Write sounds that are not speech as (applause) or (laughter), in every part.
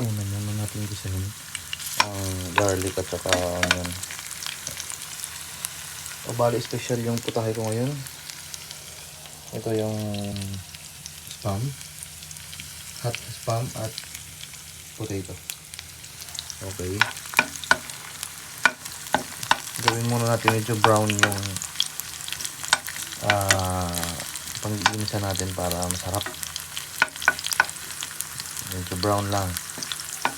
Una muna natin gisahin ang garlic at saka onion. O bali special yung putahe ko ngayon. Ito yung spam. Hot spam at potato. Okay. Gawin muna natin medyo brown yung ah pang-iinisa natin para masarap. Medyo brown lang.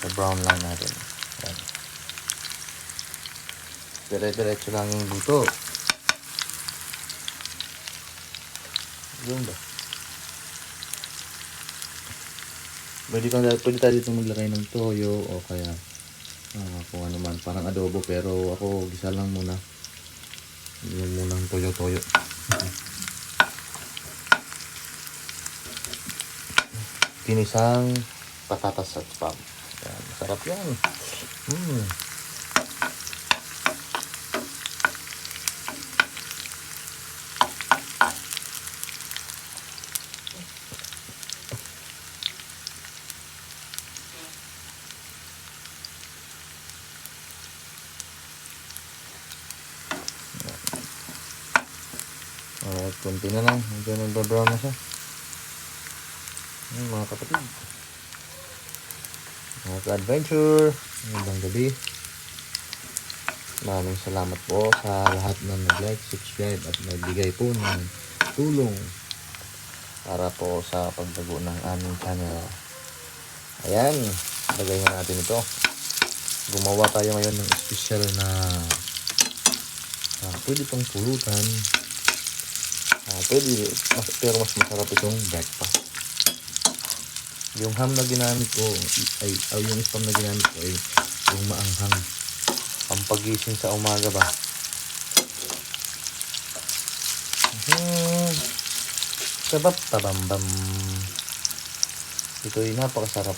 So brown lang natin. Yan. Dire-diretso lang yung luto. Yun ba? Pwede, kang, pwede tayo dito maglagay ng toyo o kaya ah, kung ano man, parang adobo pero ako gisa lang muna. Yung munang toyo-toyo. (laughs) Tinisang patatas at spam. Yan, masarap yan. Mm. Alright, kunti na lang. Medyo nagbabrown na siya. Ayun, mga kapatid. Mga ka-adventure. Magandang gabi. Maraming salamat po sa lahat na nag-like, subscribe at nagbigay po ng tulong para po sa pagdago ng aming channel. Ayan, lagay na natin ito. Gumawa tayo ngayon ng special na ah, pwede pang pulutan. Ah, pwede, mas, pero mas masarap itong breakfast. Yung ham na ginamit ko, ay, ay yung spam na ginamit ko ay yung maanghang. Pampagising sa umaga ba. Hmm. Sabap tabambam. Ito ay napakasarap.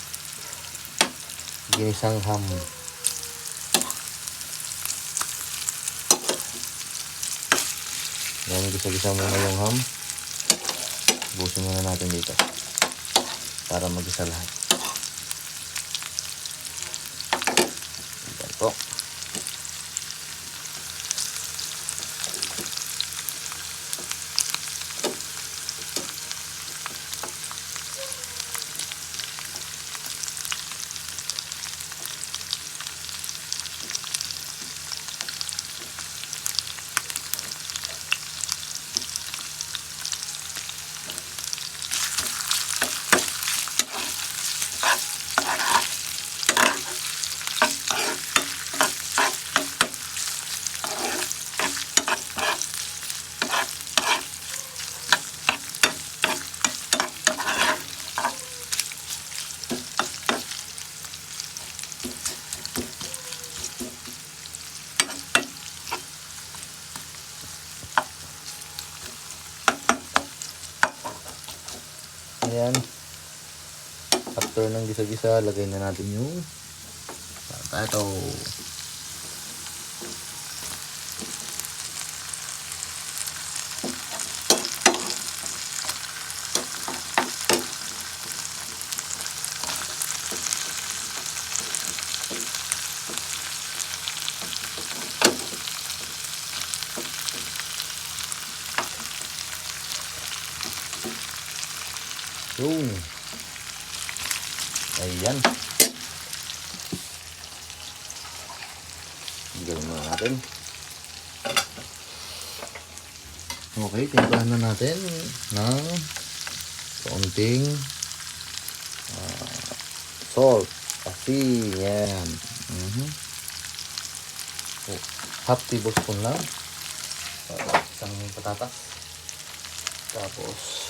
Ginisang ham. Yan, gisa-gisa muna yung ham. Busin muna natin dito. Para magisa lahat. Yan po. Ayan. After ng gisa-gisa, lagay na natin yung potato. Yun. Ayan. Gawin na natin. Okay, timplahan na natin ng kaunting ah, salt. Kasi, yan. Mhm. Oh, half tablespoon lang. Uh, isang patatas. Tapos,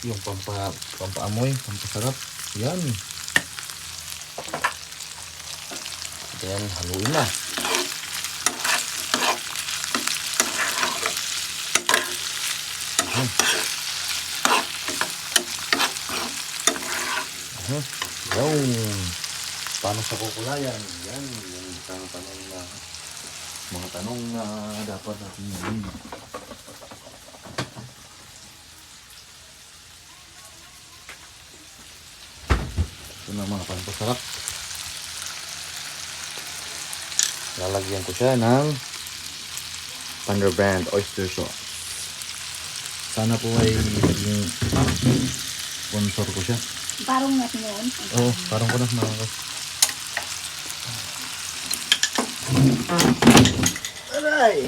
yung pampa pampaamoy, pampasarap. Yan. Then, haluin na. Mhm. Mhm. Yan. Paano sa kukulayan? Yan. Ang tanong na mga tanong na dapat natin Ito na mga pampasarap. Lalagyan ko siya ng Thunder Brand Oyster Sauce. Sana po ay maging sponsor ko siya. Parang natin noon. Oo, oh, parang ko na mga kas. Aray!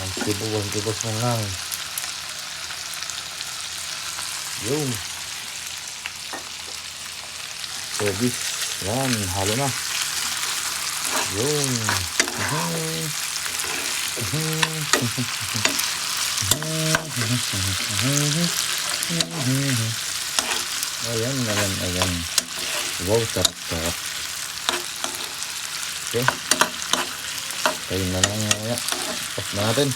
Ang tibuan, tibos mo lang. Yun. Service. Yan, halo na. Yun. (laughs) Ayan, ayan, ayan. Wow, sarap, sarap. Okay. Tayo na lang mamaya. Off na natin.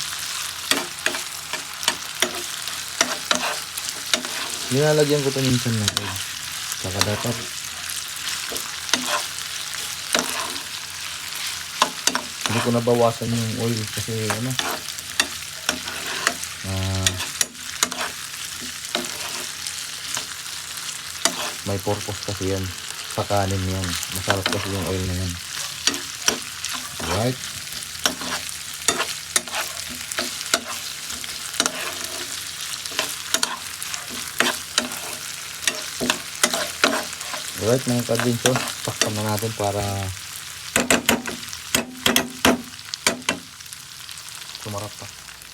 Nilalagyan ko ito minsan ng. Saka dapat hindi ko nabawasan yung oil kasi ano ah may purpose kasi yan. Sa kanin yan. Masarap kasi yung oil na yan. Right Alright mga kadinso, pakpan na natin para varoittaa.